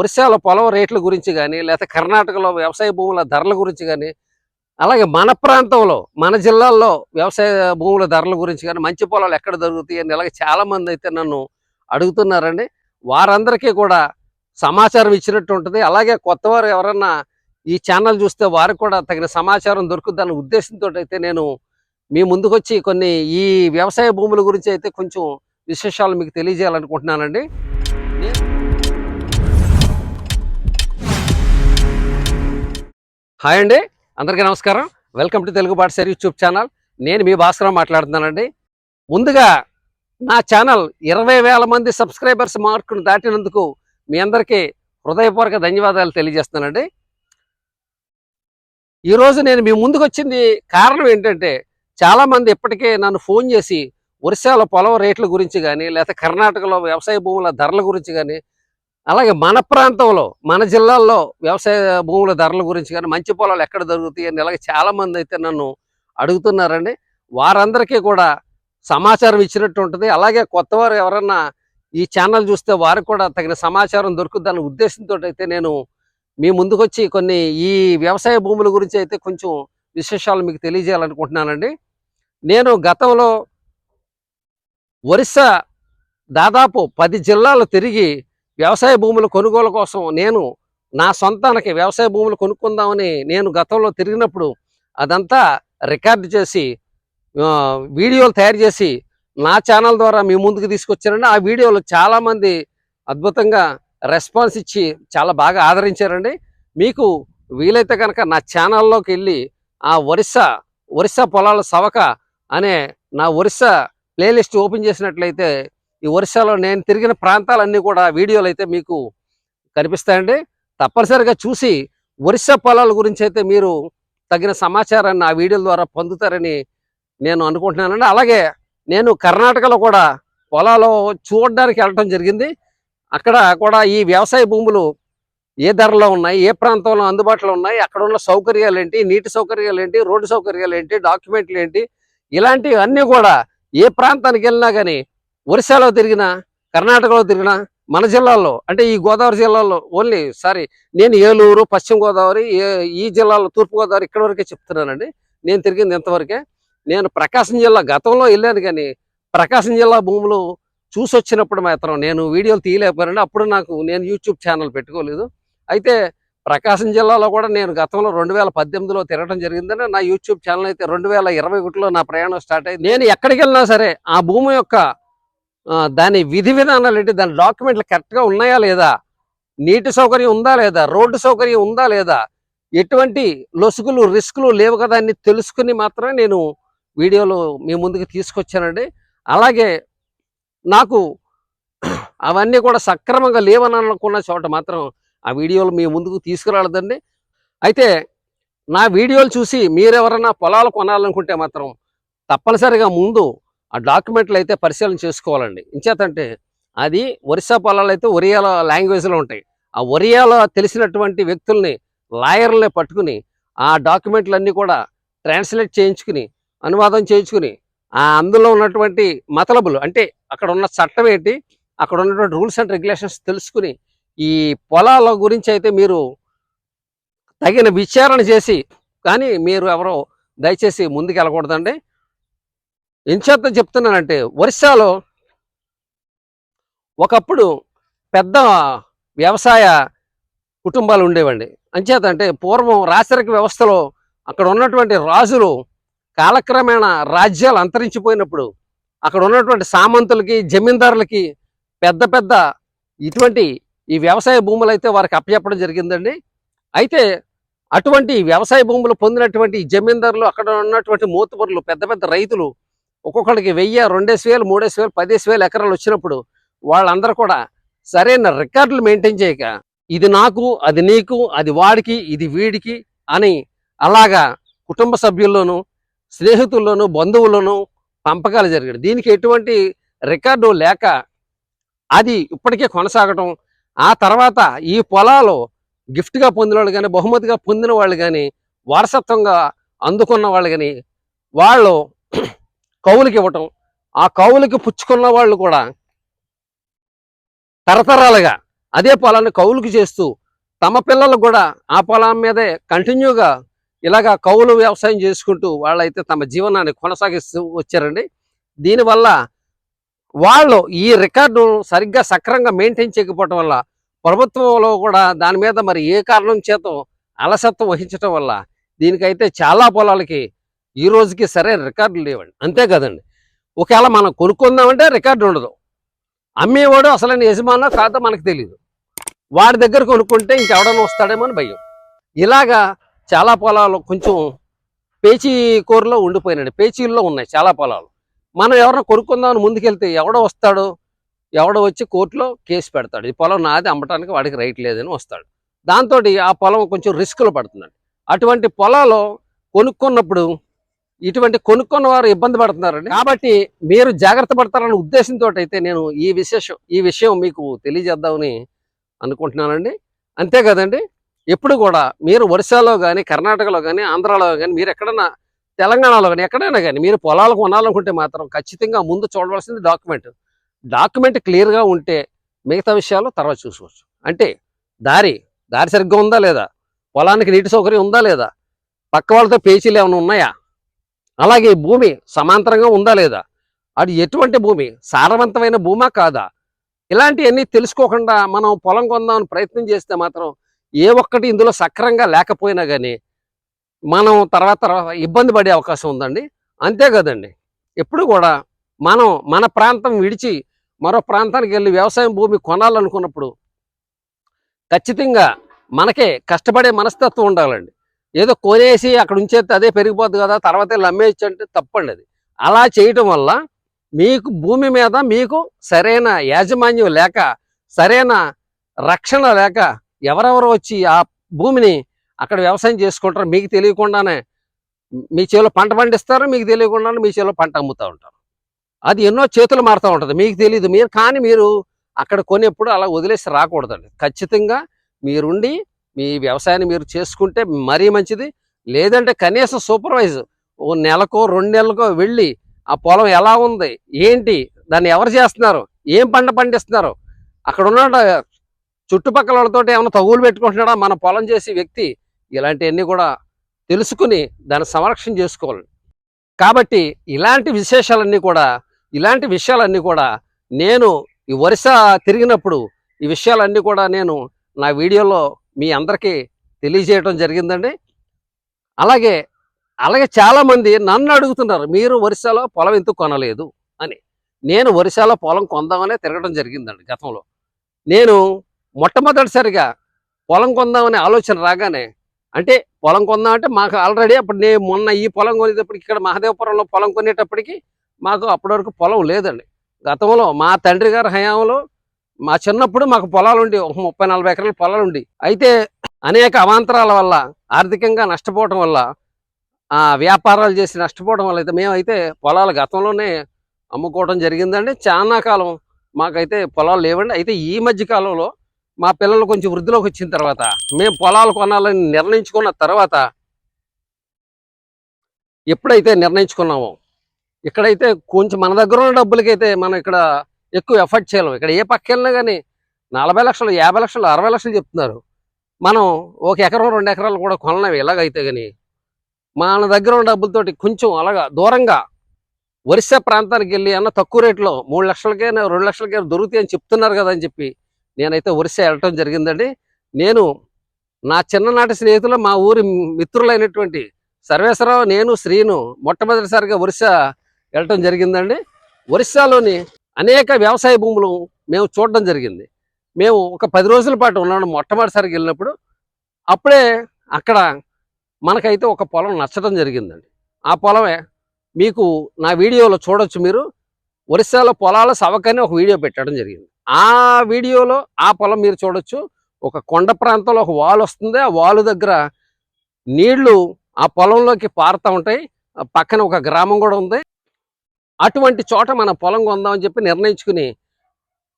ఒరిస్సాలో పొలం రేట్ల గురించి కానీ లేకపోతే కర్ణాటకలో వ్యవసాయ భూముల ధరల గురించి కానీ అలాగే మన ప్రాంతంలో మన జిల్లాల్లో వ్యవసాయ భూముల ధరల గురించి కానీ మంచి పొలాలు ఎక్కడ దొరుకుతాయి అని ఇలాగ చాలా మంది అయితే నన్ను అడుగుతున్నారండి. వారందరికీ కూడా సమాచారం ఇచ్చినట్టు ఉంటుంది. అలాగే కొత్తవారు ఎవరన్నా ఈ ఛానల్ చూస్తే వారికి కూడా తగిన సమాచారం దొరుకుతుందన్న ఉద్దేశంతో అయితే నేను మీ ముందుకొచ్చి కొన్ని ఈ వ్యవసాయ భూముల గురించి అయితే కొంచెం విశేషాలు మీకు తెలియజేయాలనుకుంటున్నానండి. హాయ్ అండి అందరికీ నమస్కారం. వెల్కమ్ టు తెలుగు పాఠశాల యూట్యూబ్ ఛానల్. నేను మీ భాస్కరం మాట్లాడుతున్నానండి. ముందుగా నా ఛానల్ ఇరవై వేల మంది సబ్స్క్రైబర్స్ మార్కును దాటినందుకు మీ అందరికీ హృదయపూర్వక ధన్యవాదాలు తెలియజేస్తున్నానండి. ఈరోజు నేను మీ ముందుకు వచ్చింది కారణం ఏంటంటే చాలామంది ఇప్పటికే నన్ను ఫోన్ చేసి ఒరిస్సాలో పొలం రేట్ల గురించి కానీ లేకపోతే కర్ణాటకలో వ్యవసాయ భూముల ధరల గురించి కానీ అలాగే మన ప్రాంతంలో మన జిల్లాల్లో వ్యవసాయ భూముల ధరల గురించి కానీ మంచి పొలాలు ఎక్కడ దొరుకుతాయి అని ఇలాగ చాలా మంది అయితే నన్ను అడుగుతున్నారండి. వారందరికీ కూడా సమాచారం ఇచ్చినట్టు ఉంటుంది. అలాగే కొత్త వారు ఎవరన్నా ఈ ఛానల్ చూస్తే వారికి కూడా తగిన సమాచారం దొరుకుతుందనే ఉద్దేశంతో అయితే నేను మీ ముందుకు వచ్చి కొన్ని ఈ వ్యవసాయ భూముల గురించి అయితే కొంచెం విశేషాలు మీకు తెలియజేయాలనుకుంటున్నానండి. నేను గతంలో ఒరిస్సా దాదాపు పది జిల్లాలు తిరిగి వ్యవసాయ భూముల కొనుగోలు కోసం నేను నా సొంతానికి వ్యవసాయ భూములు కొనుక్కుందామని నేను గతంలో తిరిగినప్పుడు అదంతా రికార్డు చేసి వీడియోలు తయారు చేసి నా ఛానల్ ద్వారా మీ ముందుకు తీసుకొచ్చారండి ఆ వీడియోలు చాలామంది అద్భుతంగా రెస్పాన్స్ ఇచ్చి చాలా బాగా ఆదరించారండి. మీకు వీలైతే కనుక నా ఛానల్లోకి వెళ్ళి ఆ ఒరిస్సా ఒరిస్సా పొలాల సవక అనే నా ఒరిస్సా ప్లేలిస్ట్ ఓపెన్ చేసినట్లయితే ఈ ఒరిస్సాలో నేను తిరిగిన ప్రాంతాలన్నీ కూడా వీడియోలు అయితే మీకు కనిపిస్తాయండి. తప్పనిసరిగా చూసి ఒరిస్సా పొలాల గురించి అయితే మీరు తగిన సమాచారాన్ని ఆ వీడియోల ద్వారా పొందుతారని నేను అనుకుంటున్నానండి. అలాగే నేను కర్ణాటకలో కూడా పొలాలు చూడడానికి వెళ్ళటం జరిగింది. అక్కడ కూడా ఈ వ్యవసాయ భూములు ఏ ధరలో ఉన్నాయి ఏ ప్రాంతంలో అందుబాటులో ఉన్నాయి అక్కడ ఉన్న సౌకర్యాలు ఏంటి నీటి సౌకర్యాలు ఏంటి రోడ్డు సౌకర్యాలు ఏంటి డాక్యుమెంట్లు ఏంటి ఇలాంటివి అన్నీ కూడా ఏ ప్రాంతానికి వెళ్ళినా కానీ ఒరిస్సాలో తిరిగినా కర్ణాటకలో తిరిగినా మన జిల్లాల్లో అంటే ఈ గోదావరి జిల్లాలో ఓన్లీ సారీ నేను ఏలూరు పశ్చిమ గోదావరి ఈ జిల్లాలో తూర్పుగోదావరి ఇక్కడ వరకే చెప్తున్నానండి. నేను తిరిగింది ఇంతవరకే. నేను ప్రకాశం జిల్లా గతంలో వెళ్ళాను కానీ ప్రకాశం జిల్లా భూములు చూసి వచ్చినప్పుడు మాత్రం నేను వీడియోలు తీయలేకపోయానండి. అప్పుడు నాకు నేను యూట్యూబ్ ఛానల్ పెట్టుకోలేదు. అయితే ప్రకాశం జిల్లాలో కూడా నేను గతంలో రెండు వేల పద్దెనిమిదిలో తిరగడం జరిగిందని నా యూట్యూబ్ ఛానల్ అయితే రెండు వేల ఇరవై ఒకటిలో నా ప్రయాణం స్టార్ట్ అయింది. నేను ఎక్కడికి వెళ్ళినా సరే ఆ భూమి యొక్క దాని విధి విధానాలు ఏంటి? దాని డాక్యుమెంట్లు కరెక్ట్గా ఉన్నాయా లేదా? నీటి సౌకర్యం ఉందా లేదా? రోడ్డు సౌకర్యం ఉందా లేదా? ఎటువంటి లొసుగులు రిస్కులు లేవు కదా అని తెలుసుకుని మాత్రమే నేను వీడియోలు మీ ముందుకు తీసుకొచ్చానండి. అలాగే నాకు అవన్నీ కూడా సక్రమంగా లేవని అనుకున్న చోట మాత్రం ఆ వీడియోలు మీ ముందుకు తీసుకురాలేదండి. అయితే నా వీడియోలు చూసి మీరెవరైనా పొలాలు కొనాలనుకుంటే మాత్రం తప్పనిసరిగా ముందు ఆ డాక్యుమెంట్లు అయితే పరిశీలన చేసుకోవాలండి. ఇంచేతంటే అది ఒరిస్సా పొలాలు అయితే ఒరియాల లాంగ్వేజ్లో ఉంటాయి. ఆ ఒరియాలో తెలిసినటువంటి వ్యక్తుల్ని లాయర్లనే పట్టుకుని ఆ డాక్యుమెంట్లన్నీ కూడా ట్రాన్స్లేట్ చేయించుకుని అనువాదం చేయించుకుని ఆ అందులో ఉన్నటువంటి మతలబులు అంటే అక్కడ ఉన్న చట్టం ఏంటి అక్కడ ఉన్నటువంటి రూల్స్ అండ్ రెగ్యులేషన్స్ తెలుసుకుని ఈ పొలాల గురించి అయితే మీరు తగిన విచారణ చేసి కానీ మీరు ఎవరో దయచేసి ముందుకు వెళ్ళకూడదండి ఎంచేత చెప్తున్నానంటే ఒరిస్సాలో ఒకప్పుడు పెద్ద వ్యవసాయ కుటుంబాలు ఉండేవండి. అంచేత అంటే పూర్వం రాచరిక వ్యవస్థలో అక్కడ ఉన్నటువంటి రాజులు కాలక్రమేణా రాజ్యాలు అంతరించిపోయినప్పుడు అక్కడ ఉన్నటువంటి సామంతులకి జమీందారులకి పెద్ద పెద్ద ఇటువంటి ఈ వ్యవసాయ భూములు అయితే వారికి అప్పచెప్పడం జరిగిందండి. అయితే అటువంటి వ్యవసాయ భూములు పొందినటువంటి జమీందారులు అక్కడ ఉన్నటువంటి మూతపరులు పెద్ద పెద్ద రైతులు ఒక్కొక్కడికి వెయ్యి రెండేసి వేలు మూడేసి వేలు పదేసి వేలు ఎకరాలు వచ్చినప్పుడు వాళ్ళందరూ కూడా సరైన రికార్డులు మెయింటైన్ చేయక ఇది నాకు అది నీకు అది వాడికి ఇది వీడికి అని అలాగా కుటుంబ సభ్యుల్లోనూ స్నేహితుల్లోనూ బంధువుల్లోనూ పంపకాలు జరిగాడు దీనికి ఎటువంటి రికార్డు లేక అది ఇప్పటికే కొనసాగటం ఆ తర్వాత ఈ పొలాలు గిఫ్ట్గా పొందిన వాళ్ళు కానీ బహుమతిగా పొందిన వాళ్ళు కానీ వారసత్వంగా అందుకున్న వాళ్ళు కానీ వాళ్ళు కౌలుకి ఇవ్వటం ఆ కౌలుకి పుచ్చుకున్న వాళ్ళు కూడా తరతరాలుగా అదే పొలాన్ని కౌలుకి చేస్తూ తమ పిల్లలు కూడా ఆ పొలం మీదే కంటిన్యూగా ఇలాగా కౌలు వ్యవసాయం చేసుకుంటూ వాళ్ళైతే తమ జీవనాన్ని కొనసాగిస్తూ వచ్చారండి. దీనివల్ల వాళ్ళు ఈ రికార్డు సరిగ్గా సక్రంగా మెయింటైన్ చేయకపోవటం వల్ల ప్రభుత్వంలో కూడా దాని మీద మరి ఏ కారణం చేత అలసత్వం వహించటం వల్ల దీనికైతే చాలా పొలాలకి ఈ రోజుకి సరే రికార్డులు లేవండి. అంతే కదండి. ఒకవేళ మనం కొనుక్కుందామంటే రికార్డు ఉండదు. అమ్మేవాడు అసలు యజమానో కాదో మనకు తెలియదు వాడి దగ్గర కొనుక్కుంటే ఇంకెవడన్నా వస్తాడేమో అని భయం. ఇలాగా చాలా పొలాలు కొంచెం పేచీ కూరలో ఉండిపోయినాడు పేచీల్లో ఉన్నాయి చాలా పొలాలు. మనం ఎవరైనా కొనుక్కుందామని ముందుకెళ్తే ఎవడో వస్తాడు? ఎవడో వచ్చి కోర్టులో కేసు పెడతాడు. ఈ పొలం నాది అమ్మటానికి వాడికి రైట్ లేదని వస్తాడు. దాంతో ఆ పొలం కొంచెం రిస్క్లు పడుతున్నాడు అటువంటి పొలాలు కొనుక్కున్నప్పుడు ఇటువంటి కొనుక్కున్న వారు ఇబ్బంది పడుతున్నారండి. కాబట్టి మీరు జాగ్రత్త పడతారన్న ఉద్దేశంతో అయితే నేను ఈ విశేషం ఈ విషయం మీకు తెలియజేద్దామని అనుకుంటున్నానండి. అంతే కదండి. ఎప్పుడు కూడా మీరు ఒరిస్సాలో కానీ కర్ణాటకలో కానీ ఆంధ్రాలో కానీ మీరు ఎక్కడన్నా తెలంగాణలో కానీ ఎక్కడైనా కానీ మీరు పొలాలు కొనాలనుకుంటే మాత్రం ఖచ్చితంగా ముందు చూడవలసింది డాక్యుమెంట్. డాక్యుమెంట్ క్లియర్గా ఉంటే మిగతా విషయాలు తర్వాత చూసుకోవచ్చు. అంటే దారి దారి సరిగ్గా ఉందా లేదా? పొలానికి నీటి సౌకర్యం ఉందా లేదా? పక్క వాళ్ళతో పేచీలు ఏమైనా ఉన్నాయా? అలాగే ఈ భూమి సమాంతరంగా ఉందా లేదా? అది ఎటువంటి భూమి? సారవంతమైన భూమా కాదా? ఇలాంటివన్నీ తెలుసుకోకుండా మనం పొలం కొందామని ప్రయత్నం చేస్తే మాత్రం ఏ ఒక్కటి ఇందులో సక్రంగా లేకపోయినా కానీ మనం తర్వాత తర్వాత ఇబ్బంది పడే అవకాశం ఉందండి. అంతే కదండి. ఎప్పుడు కూడా మనం మన ప్రాంతం విడిచి మరో ప్రాంతానికి వెళ్ళి వ్యవసాయం భూమి కొనాలనుకున్నప్పుడు ఖచ్చితంగా మనకే కష్టపడే మనస్తత్వం ఉండాలండి. ఏదో కొనేసి అక్కడ ఉంచేస్తే అదే పెరిగిపోద్ది కదా తర్వాత వెళ్ళి అమ్మేయచ్చు అంటే తప్పండి అది. అలా చేయటం వల్ల మీకు భూమి మీద మీకు సరైన యాజమాన్యం లేక సరైన రక్షణ లేక ఎవరెవరు వచ్చి ఆ భూమిని అక్కడ వ్యవసాయం చేసుకుంటారు మీకు తెలియకుండానే మీ చేలో పంట పండిస్తారు మీకు తెలియకుండానే మీ చేలో పంట అమ్ముతూ ఉంటారు. అది ఎన్నో చేతులు మారుతూ ఉంటుంది మీకు తెలియదు మీరు కానీ మీరు అక్కడ కొనేప్పుడు అలా వదిలేసి రాకూడదండి. ఖచ్చితంగా మీరుండి మీ వ్యవసాయాన్ని మీరు చేసుకుంటే మరీ మంచిది. లేదంటే కనీసం సూపర్వైజ్ ఓ నెలకో రెండు నెలలకో వెళ్ళి ఆ పొలం ఎలా ఉంది? ఏంటి? దాన్ని ఎవరు చేస్తున్నారు? ఏం పంట పండిస్తున్నారు? అక్కడ ఉన్న చుట్టుపక్కల వాళ్ళతో ఏమైనా తగులు పెట్టుకుంటున్నాడా? మన పొలం చేసే వ్యక్తి ఇలాంటివన్నీ కూడా తెలుసుకుని దాన్ని సంరక్షణ చేసుకోవాలి. కాబట్టి ఇలాంటి విశేషాలన్నీ కూడా ఇలాంటి విషయాలన్నీ కూడా నేను ఈ వరుస తిరిగినప్పుడు ఈ విషయాలన్నీ కూడా నేను నా వీడియోలో మీ అందరికీ తెలియజేయడం జరిగిందండి. అలాగే అలాగే చాలామంది నన్ను అడుగుతున్నారు మీరు ఒరిస్సాలో పొలం ఎందుకు కొనలేదు? అని. నేను ఒరిస్సాలో పొలం కొందామనే తిరగడం జరిగిందండి గతంలో. నేను మొట్టమొదటిసారిగా పొలం కొందామనే ఆలోచన రాగానే అంటే పొలం కొందాం అంటే మాకు ఆల్రెడీ అప్పుడు నేను మొన్న ఈ పొలం కొనేటప్పటికి ఇక్కడ మహదేవపురంలో పొలం కొనేటప్పటికి మాకు అప్పటి వరకు పొలం లేదండి. గతంలో మా తండ్రి గారి హయాంలో మా చిన్నప్పుడు మాకు పొలాలు ఉండి ఒక ముప్పై నలభై ఎకరాల పొలాలు ఉండి. అయితే అనేక అవాంతరాల వల్ల ఆర్థికంగా నష్టపోవటం వల్ల ఆ వ్యాపారాలు చేసి నష్టపోవడం వల్ల అయితే మేమైతే పొలాలు గతంలోనే అమ్ముకోవడం జరిగిందండి. చాలా కాలం మాకైతే పొలాలు లేవండి. అయితే ఈ మధ్య కాలంలో మా పిల్లలు కొంచెం వృద్ధిలోకి వచ్చిన తర్వాత మేము పొలాలు కొనాలని నిర్ణయించుకున్న తర్వాత ఎప్పుడైతే నిర్ణయించుకున్నామో ఇక్కడైతే కొంచెం మన దగ్గర ఉన్న డబ్బులకైతే మనం ఇక్కడ ఎక్కువ ఎఫర్ట్ చేయలేము ఇక్కడ ఏ పక్క వెళ్ళినా కానీ నలభై లక్షలు యాభై లక్షలు అరవై లక్షలు చెప్తున్నారు. మనం ఒక ఎకరం రెండు ఎకరాలు కూడా కొనలేము ఇలాగైతే కానీ. మన దగ్గర ఉన్న డబ్బులతోటి కొంచెం అలాగా దూరంగా ఒరిస్సా ప్రాంతానికి వెళ్ళి అన్న తక్కువ రేట్లో మూడు లక్షలకే రెండు లక్షలకే దొరుకుతాయి అని చెప్తున్నారు కదా అని చెప్పి నేనైతే ఒరిస్సా వెళ్ళటం జరిగిందండి. నేను నా చిన్ననాటి స్నేహితులు మా ఊరి మిత్రులైనటువంటి సర్వేశ్వరరావు నేను శ్రీను మొట్టమొదటిసారిగా ఒరిస్సా వెళ్ళటం జరిగిందండి. ఒరిస్సాలోని అనేక వ్యవసాయ భూములు మేము చూడడం జరిగింది. మేము ఒక పది రోజుల పాటు ఉన్నాను మొట్టమొదటిసారికి వెళ్ళినప్పుడు. అప్పుడే అక్కడ మనకైతే ఒక పొలం నచ్చడం జరిగిందండి. ఆ పొలమే మీకు నా వీడియోలో చూడొచ్చు మీరు. ఒరిస్సాలో పొలాల సవకని ఒక వీడియో పెట్టడం జరిగింది. ఆ వీడియోలో ఆ పొలం మీరు చూడొచ్చు. ఒక కొండ ప్రాంతంలో ఒక వాల్ వస్తుంది. ఆ వాలు దగ్గర నీళ్ళు ఆ పొలంలోకి పారుతూ ఉంటాయి. ఆ పక్కన ఒక గ్రామం కూడా ఉంది. అటువంటి చోట మన పొలం కొందామని చెప్పి నిర్ణయించుకుని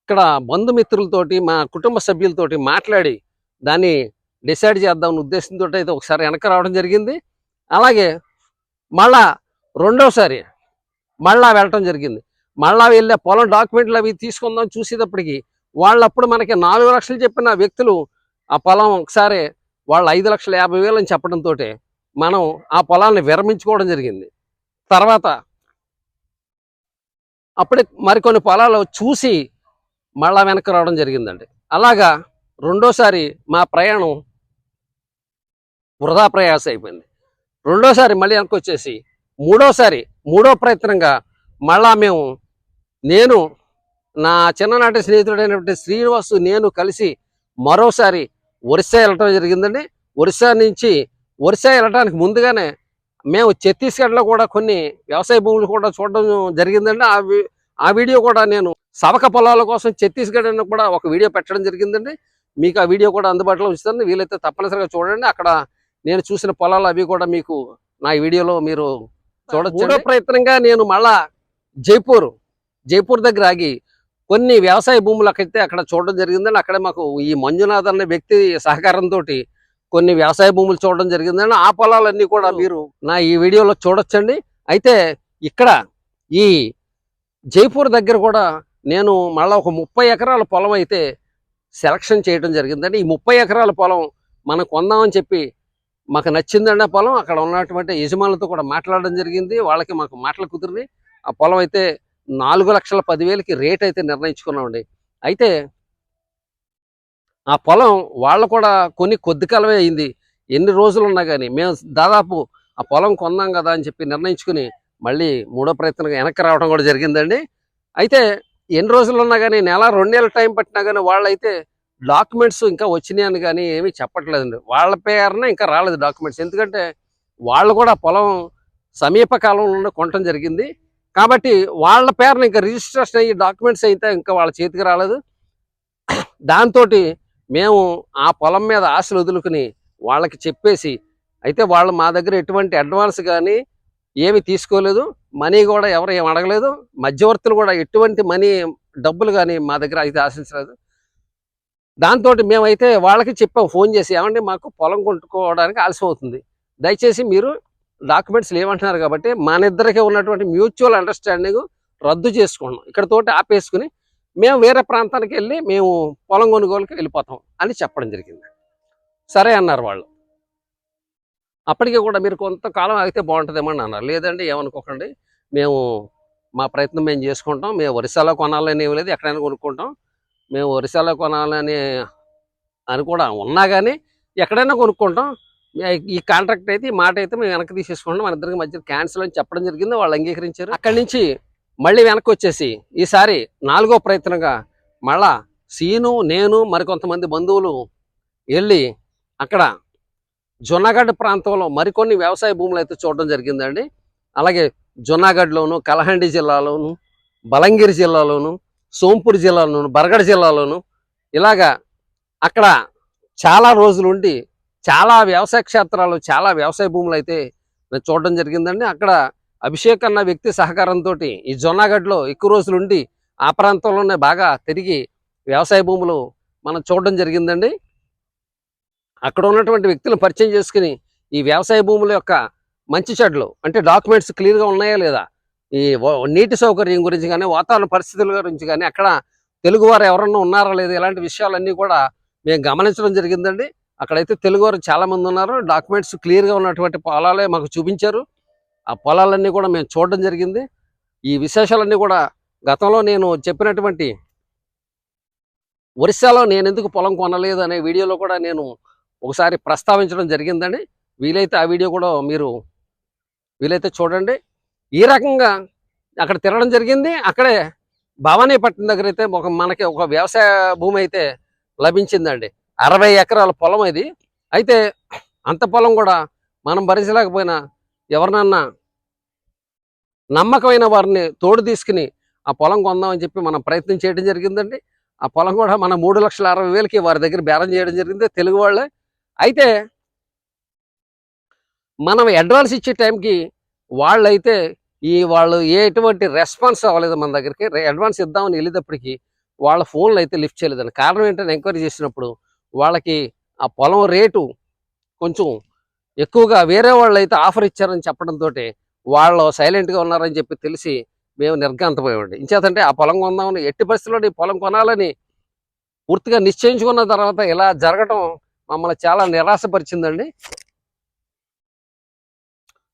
ఇక్కడ బంధుమిత్రులతోటి మా కుటుంబ సభ్యులతోటి మాట్లాడి దాన్ని డిసైడ్ చేద్దామని ఉద్దేశంతో అయితే ఒకసారి వెనక రావడం జరిగింది. అలాగే మళ్ళా రెండోసారి మళ్ళా వెళ్ళటం జరిగింది. మళ్ళా వెళ్ళే పొలం డాక్యుమెంట్లు అవి తీసుకుందాం చూసేటప్పటికి వాళ్ళప్పుడు మనకి నాలుగు లక్షలు చెప్పిన వ్యక్తులు ఆ పొలం ఒకసారి వాళ్ళు ఐదు లక్షల యాభై వేలు అని చెప్పడంతో మనం ఆ పొలాన్ని విరమించుకోవడం జరిగింది. తర్వాత అప్పుడే మరికొన్ని పొలాలు చూసి మళ్ళా వెనక్కి రావడం జరిగిందండి. అలాగా రెండోసారి మా ప్రయాణం వృధా ప్రయాస అయిపోయింది. రెండోసారి మళ్ళీ వెనక్కి వచ్చేసి మూడోసారి మూడో ప్రయత్నంగా మళ్ళా మేము నేను నా చిన్ననాటి స్నేహితుడైనటువంటి శ్రీనివాసు నేను కలిసి మరోసారి ఒరిస్సా వెళ్ళటం జరిగిందండి. ఒరిస్సా నుంచి ఒరిస్సా వెళ్ళటానికి ముందుగానే మేము ఛత్తీస్గఢ్లో కూడా కొన్ని వ్యవసాయ భూములు కూడా చూడడం జరిగిందండి. ఆ ఆ వీడియో కూడా నేను సవక పొలాల కోసం ఛత్తీస్గఢ్ అని కూడా ఒక వీడియో పెట్టడం జరిగిందండి. మీకు ఆ వీడియో కూడా అందుబాటులో ఉంచుతాను. వీలైతే తప్పనిసరిగా చూడండి. అక్కడ నేను చూసిన పొలాలు అవి కూడా మీకు నా వీడియోలో మీరు చూడొచ్చు ప్రయత్నంగా నేను మళ్ళా జైపూర్ జైపూర్ దగ్గర ఆగి కొన్ని వ్యవసాయ భూములకైతే అక్కడ చూడడం జరిగిందండి. అక్కడ మాకు ఈ మంజునాథ్ అనే వ్యక్తి సహకారంతో కొన్ని వ్యవసాయ భూములు చూడడం జరిగిందండి. ఆ పొలాలన్నీ కూడా మీరు నా ఈ వీడియోలో చూడొచ్చండి. అయితే ఇక్కడ ఈ జైపూర్ దగ్గర కూడా నేను మళ్ళీ ఒక ముప్పై ఎకరాల పొలం అయితే సెలక్షన్ చేయడం జరిగిందండి. ఈ ముప్పై ఎకరాల పొలం మనం కొందామని చెప్పి మాకు నచ్చిందండి ఆ పొలం. అక్కడ ఉన్నటువంటి యజమానులతో కూడా మాట్లాడడం జరిగింది. వాళ్ళకి మాకు మాటలు కుదిరినాయి. ఆ పొలం అయితే నాలుగు లక్షల పదివేలకి రేట్ అయితే నిర్ణయించుకున్నామండి. అయితే ఆ పొలం వాళ్ళు కూడా కొన్ని కొద్ది కాలమే అయింది. ఎన్ని రోజులు ఉన్నా కానీ మేము దాదాపు ఆ పొలం కొందాం కదా అని చెప్పి నిర్ణయించుకుని మళ్ళీ మూడో ప్రయత్నంగా వెనక్కి రావడం కూడా జరిగిందండి. అయితే ఎన్ని రోజులు ఉన్నా కానీ నెల రెండు నెలల టైం పట్టినా కానీ వాళ్ళైతే డాక్యుమెంట్స్ ఇంకా వచ్చినాయని కానీ ఏమీ చెప్పట్లేదండి. వాళ్ళ పేరున ఇంకా రాలేదు డాక్యుమెంట్స్. ఎందుకంటే వాళ్ళు కూడా పొలం సమీపకాలంలో కొనటం జరిగింది. కాబట్టి వాళ్ళ పేరున ఇంకా రిజిస్ట్రేషన్ అయ్యి డాక్యుమెంట్స్ అయితే ఇంకా వాళ్ళ చేతికి రాలేదు. దాంతో మేము ఆ పొలం మీద ఆశలు వదులుకుని వాళ్ళకి చెప్పేసి అయితే వాళ్ళు మా దగ్గర ఎటువంటి అడ్వాన్స్ కానీ ఏమి తీసుకోలేదు మనీ కూడా ఎవరు ఏం అడగలేదు మధ్యవర్తులు కూడా ఎటువంటి మనీ డబ్బులు కానీ మా దగ్గర అయితే ఆశించలేదు. దాంతో మేమైతే వాళ్ళకి చెప్పాం ఫోన్ చేసి ఏమంటే మాకు పొలం కొనుక్కోవడానికి ఆలస్యం అవుతుంది. దయచేసి మీరు డాక్యుమెంట్స్ లేవంటున్నారు కాబట్టి మన ఇద్దరికి ఉన్నటువంటి మ్యూచువల్ అండర్స్టాండింగ్ రద్దు చేసుకున్నాం. ఇక్కడ తోటి ఆపేసుకుని మేము వేరే ప్రాంతానికి వెళ్ళి మేము పొలం కొనుగోలుకి వెళ్ళిపోతాం అని చెప్పడం జరిగింది. సరే అన్నారు వాళ్ళు. అప్పటికే కూడా మీరు కొంతకాలం ఆగితే బాగుంటుందేమని అన్నారు. లేదండి ఏమనుకోకండి. మేము మా ప్రయత్నం మేము చేసుకుంటాం. మేము ఒరిస్సాలో కొనాలని ఏమి లేదు ఎక్కడైనా కొనుక్కుంటాం. మేము ఒరిస్సాలో కొనాలని అని కూడా ఉన్నా కానీ ఎక్కడైనా కొనుక్కుంటాం. ఈ కాంట్రాక్ట్ అయితే ఈ మాట అయితే మేము వెనక్కి తీసేసుకుంటాం. మన ఇద్దరికి మధ్య క్యాన్సిల్ అని చెప్పడం జరిగింది. వాళ్ళు అంగీకరించారు. అక్కడి నుంచి మళ్ళీ వెనక్కి వచ్చేసి ఈసారి నాలుగో ప్రయత్నంగా మళ్ళా సీను నేను మరికొంతమంది బంధువులు వెళ్ళి అక్కడ జొన్నగడ్డ ప్రాంతంలో మరికొన్ని వ్యవసాయ భూములు అయితే చూడడం జరిగిందండి. అలాగే జొన్నగడ్డలోను కలహండి జిల్లాలోను బలంగిరి జిల్లాలోను సోంపూర్ జిల్లాలోను బరగడ జిల్లాలోను ఇలాగా అక్కడ చాలా రోజులు ఉండి చాలా వ్యవసాయ క్షేత్రాలు చాలా వ్యవసాయ భూములు అయితే చూడడం జరిగిందండి. అక్కడ అభిషేక్ అన్న వ్యక్తి సహకారంతో ఈ జొన్నాగడ్లో ఎక్కువ రోజులు ఉండి ఆ ప్రాంతంలోనే బాగా తిరిగి వ్యవసాయ భూములు మనం చూడడం జరిగిందండి. అక్కడ ఉన్నటువంటి వ్యక్తులను పరిచయం చేసుకుని ఈ వ్యవసాయ భూముల యొక్క మంచి చెడ్లు అంటే డాక్యుమెంట్స్ క్లియర్గా ఉన్నాయా లేదా? ఈ నీటి సౌకర్యం గురించి కానీ వాతావరణ పరిస్థితుల గురించి కానీ అక్కడ తెలుగువారు ఎవరన్నా ఉన్నారా లేదా ఇలాంటి విషయాలన్నీ కూడా మేము గమనించడం జరిగిందండి. అక్కడైతే తెలుగువారు చాలామంది ఉన్నారు. డాక్యుమెంట్స్ క్లియర్గా ఉన్నటువంటి పొలాలే మాకు చూపించారు. ఆ పొలాలన్నీ కూడా మేము చూడడం జరిగింది. ఈ విశేషాలన్నీ కూడా గతంలో నేను చెప్పినటువంటి ఒరిస్సాలో నేను ఎందుకు పొలం కొనలేదు అనే వీడియోలో కూడా నేను ఒకసారి ప్రస్తావించడం జరిగిందండి. వీలైతే ఆ వీడియో కూడా మీరు వీలైతే చూడండి. ఈ రకంగా అక్కడ తిరగడం జరిగింది. అక్కడే భవానీపట్నం దగ్గర అయితే ఒక మనకి ఒక వ్యవసాయ భూమి అయితే లభించిందండి. అరవై ఎకరాల పొలం ఇది. అయితే అంత పొలం కూడా మనం భరించలేకపోయినా ఎవరినన్నా నమ్మకమైన వారిని తోడు తీసుకుని ఆ పొలం కొందామని చెప్పి మనం ప్రయత్నం చేయడం జరిగిందండి. ఆ పొలం కూడా మన మూడు లక్షల అరవై వేలకి వారి దగ్గర బేరం చేయడం జరిగింది తెలుగు వాళ్ళే. అయితే మనం అడ్వాన్స్ ఇచ్చే టైంకి వాళ్ళైతే ఈ వాళ్ళు ఎటువంటి రెస్పాన్స్ అవ్వలేదు మన దగ్గరికి. అడ్వాన్స్ ఇద్దామని వెళ్ళేటప్పటికి వాళ్ళ ఫోన్లు అయితే లిఫ్ట్ చేయలేదండి. కారణం ఏంటని ఎంక్వైరీ చేసినప్పుడు వాళ్ళకి ఆ పొలం రేటు కొంచెం ఎక్కువగా వేరే వాళ్ళు అయితే ఆఫర్ ఇచ్చారని చెప్పడంతో వాళ్ళు సైలెంట్గా ఉన్నారని చెప్పి తెలిసి మేము నిర్గాంతపోయామండి ఇంచేతంటే ఆ పొలం కొందామని ఎట్టి పరిస్థితుల్లో ఈ పొలం కొనాలని పూర్తిగా నిశ్చయించుకున్న తర్వాత ఇలా జరగటం మమ్మల్ని చాలా నిరాశపరిచిందండి.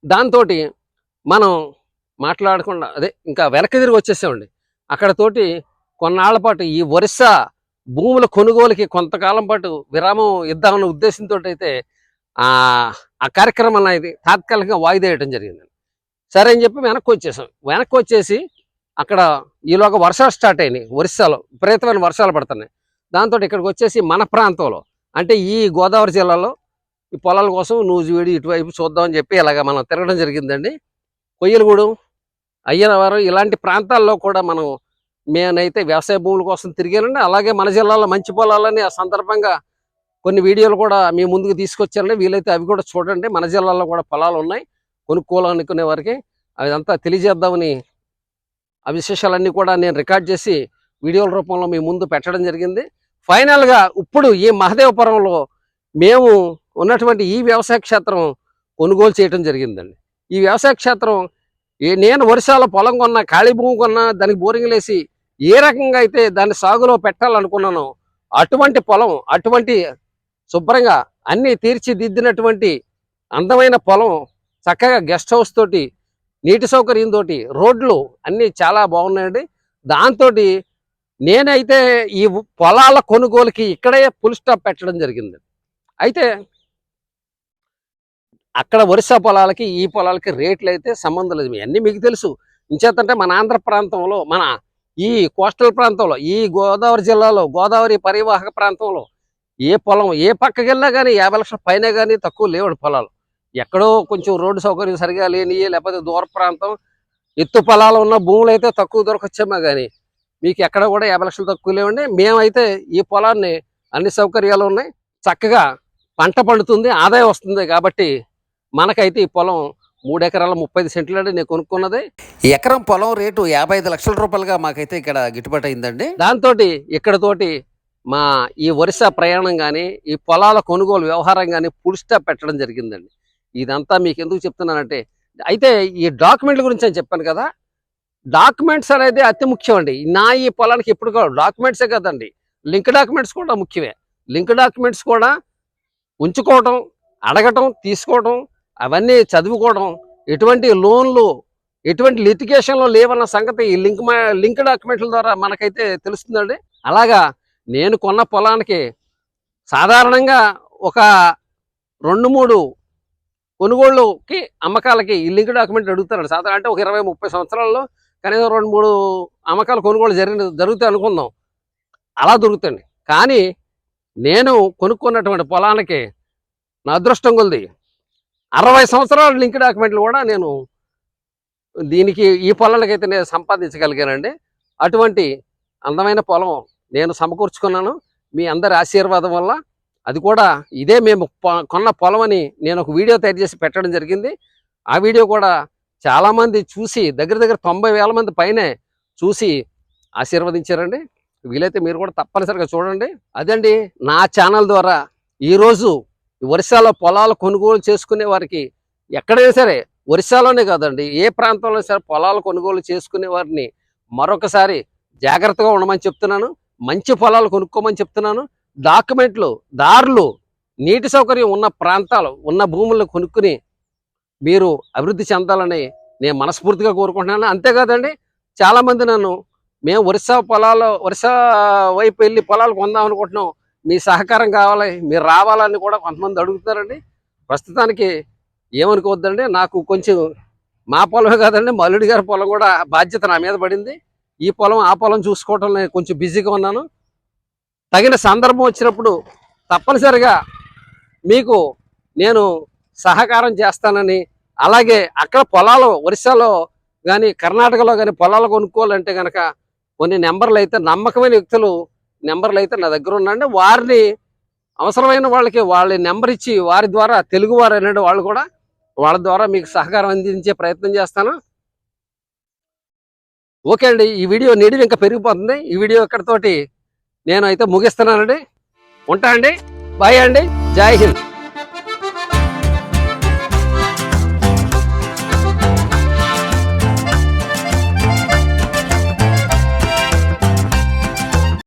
దాంతో మనం మాట్లాడకుండా అదే ఇంకా వెనక్కి తిరిగి వచ్చేసామండి. అక్కడ తోటి కొన్నాళ్ళ పాటు ఈ వరుస భూముల కొనుగోలుకి కొంతకాలం పాటు విరామం ఇద్దామన్న ఉద్దేశంతో అయితే ఆ కార్యక్రమం అనేది తాత్కాలికంగా వాయిదేయడం జరిగింది. సరే అని చెప్పి వెనక్కి వచ్చేసాం. వెనక్కి వచ్చేసి అక్కడ ఈలోగా వర్షాలు స్టార్ట్ అయినాయి. వర్షాలు విపరీతమైన వర్షాలు పడుతున్నాయి. దాంతో ఇక్కడికి వచ్చేసి మన ప్రాంతంలో అంటే ఈ గోదావరి జిల్లాలో ఈ పొలాల కోసం నూజివీడి ఇటువైపు చూద్దామని చెప్పి ఇలాగ మనం తిరగడం జరిగిందండి. కొయ్యలగూడెం అయ్యనవరం ఇలాంటి ప్రాంతాల్లో కూడా మనం మేనైతే వ్యవసాయ భూముల కోసం తిరిగానండి. అలాగే మన జిల్లాలో మంచి పొలాలని ఆ సందర్భంగా కొన్ని వీడియోలు కూడా మీ ముందుకు తీసుకొచ్చారండి వీలైతే అవి కూడా చూడండి. మన జిల్లాలో కూడా పొలాలు ఉన్నాయి. కొనుక్కోవాలనుకునే వారికి అదంతా తెలియజేద్దామని ఆ విశేషాలన్నీ కూడా నేను రికార్డ్ చేసి వీడియోల రూపంలో మీ ముందు పెట్టడం జరిగింది. ఫైనల్గా ఇప్పుడు ఈ మహదేవపురంలో మేము ఉన్నటువంటి ఈ వ్యవసాయ క్షేత్రం కొనుగోలు చేయడం జరిగిందండి. ఈ వ్యవసాయ క్షేత్రం ఏ నేను వర్షాల పొలం కొన్నా ఖాళీ భూమి కొన్నా దానికి బోరింగ్ వేసి ఏ రకంగా అయితే దాన్ని సాగులో పెట్టాలనుకున్నానో అటువంటి పొలం అటువంటి శుభ్రంగా అన్ని తీర్చిదిద్దినటువంటి అందమైన పొలం చక్కగా గెస్ట్ హౌస్ తోటి నీటి సౌకర్యంతో రోడ్లు అన్నీ చాలా బాగున్నాయండి. దాంతో నేనైతే ఈ పొలాల కొనుగోలుకి ఇక్కడే ఫుల్ స్టాప్ పెట్టడం జరిగింది. అయితే అక్కడ వరుస పొలాలకి ఈ పొలాలకి రేట్లు అయితే సంబంధం లేదు. ఇవన్నీ మీకు తెలుసు. ఇంచేతంటే మన ఆంధ్ర ప్రాంతంలో మన ఈ కోస్టల్ ప్రాంతంలో ఈ గోదావరి జిల్లాలో గోదావరి పరివాహక ప్రాంతంలో ఏ పొలం ఏ పక్కకి వెళ్ళినా కానీ యాభై లక్షల పైన కానీ తక్కువ లేవండి పొలాలు. ఎక్కడో కొంచెం రోడ్డు సౌకర్యం సరిగా లేని లేకపోతే దూర ప్రాంతం ఎత్తు పొలాలు ఉన్న భూములు అయితే తక్కువ దొరకొచ్చామా కానీ మీకు ఎక్కడ కూడా యాభై లక్షలు తక్కువ లేవండి. మేమైతే ఈ పొలాన్ని అన్ని సౌకర్యాలు ఉన్నాయి. చక్కగా పంట పండుతుంది ఆదాయం వస్తుంది కాబట్టి మనకైతే ఈ పొలం మూడు ఎకరాల ముప్పై ఐదు సెంట్లు అంటే నేను కొనుక్కున్నది. ఎకరం పొలం రేటు యాభై ఐదు లక్షల రూపాయలుగా మాకైతే ఇక్కడ గిట్టుబాటు అయిందండి. దాంతో ఇక్కడ తోటి మా ఈ వరుస ప్రయాణం కానీ ఈ పొలాల కొనుగోలు వ్యవహారం కానీ ఫుల్ స్టాప్ పెట్టడం జరిగిందండి. ఇదంతా మీకు ఎందుకు చెప్తున్నానంటే అయితే ఈ డాక్యుమెంట్ల గురించి నేను చెప్పాను కదా డాక్యుమెంట్స్ అనేది అతి ముఖ్యం అండి. నా ఈ పొలానికి ఎప్పుడు కావాలి డాక్యుమెంట్సే కదండి. లింక్ డాక్యుమెంట్స్ కూడా ముఖ్యమే. లింక్ డాక్యుమెంట్స్ కూడా ఉంచుకోవటం అడగటం తీసుకోవటం అవన్నీ చదువుకోవడం ఎటువంటి లోన్లు ఎటువంటి లిటిగేషన్లో లేవన్న సంగతి ఈ లింక్ లింక్ డాక్యుమెంట్ల ద్వారా మనకైతే తెలుస్తుందండి. అలాగా నేను కొన్న పొలానికి సాధారణంగా ఒక రెండు మూడు కొనుగోళ్ళుకి అమ్మకాలకి ఈ లింక్ డాక్యుమెంట్ అడుగుతారండి. సాధారణ అంటే ఒక ఇరవై ముప్పై సంవత్సరాల్లో కనీసం రెండు మూడు అమ్మకాలు కొనుగోలు జరిగిన జరుగుతాయి అనుకుందాం. అలా దొరుకుతుంది కానీ నేను కొనుక్కున్నటువంటి పొలానికి నా అదృష్టం కొలిది. అరవై సంవత్సరాల లింక్ డాక్యుమెంట్లు కూడా నేను దీనికి ఈ పొలాలకైతే నేను సంపాదించగలిగానండి. అటువంటి అందమైన పొలం నేను సమకూర్చుకున్నాను. మీ అందరి ఆశీర్వాదం వల్ల అది కూడా ఇదే మేము పొ- కొన్న పొలం అని నేను ఒక వీడియో తయారు చేసి పెట్టడం జరిగింది. ఆ వీడియో కూడా చాలామంది చూసి దగ్గర దగ్గర తొంభై వేల మంది పైనే చూసి ఆశీర్వదించారండి. వీలైతే మీరు కూడా తప్పనిసరిగా చూడండి. అదండి నా ఛానల్ ద్వారా ఈరోజు వరిసాలో ఒరిస్సాలో పొలాలు కొనుగోలు చేసుకునే వారికి ఎక్కడైనా సరే ఒరిస్సాలోనే కాదండి ఏ ప్రాంతంలో సరే పొలాలు కొనుగోలు చేసుకునే వారిని మరొకసారి జాగ్రత్తగా ఉండమని చెప్తున్నాను. మంచి పొలాలు కొనుక్కోమని చెప్తున్నాను. డాక్యుమెంట్లు దారులు నీటి సౌకర్యం ఉన్న ప్రాంతాలు ఉన్న భూములను కొనుక్కుని మీరు అభివృద్ధి చెందాలని నేను మనస్ఫూర్తిగా కోరుకుంటున్నాను. అంతేకాదండి చాలామంది నన్ను మేము ఒరిస్సా పొలాలు ఒరిస్సా వైపు వెళ్ళి పొలాలు కొందాం అనుకుంటున్నాం. మీ సహకారం కావాలి మీరు రావాలని కూడా కొంతమంది అడుగుతారండి ప్రస్తుతానికి ఏమనుకోవద్దండి నాకు కొంచెం మా పొలమే కాదండి మల్లుడి గారి పొలం కూడా బాధ్యత నా మీద పడింది. ఈ పొలం ఆ పొలం చూసుకోవటం నేను కొంచెం బిజీగా ఉన్నాను. తగిన సందర్భం వచ్చినప్పుడు తప్పనిసరిగా మీకు నేను సహకారం చేస్తానని అలాగే అక్కడ పొలాలు ఒరిస్సాలో కానీ కర్ణాటకలో కానీ పొలాలు కొనుక్కోవాలంటే కనుక కొన్ని నెంబర్లు అయితే నమ్మకమైన వ్యక్తులు నెంబర్లు అయితే నా దగ్గర ఉన్నాయండి వారిని అవసరమైన వాళ్ళకి వాళ్ళ నెంబర్ ఇచ్చి వారి ద్వారా తెలుగువారు అనేది అనే వాళ్ళు కూడా వాళ్ళ ద్వారా మీకు సహకారం అందించే ప్రయత్నం చేస్తాను. ఓకే అండి ఈ వీడియో నిడివి ఇంకా పెరిగిపోతుంది. ఈ వీడియో ఇక్కడతోటి నేను అయితే ముగిస్తున్నానండి. ఉంటా అండి బాయ్ అండి జై హింద్.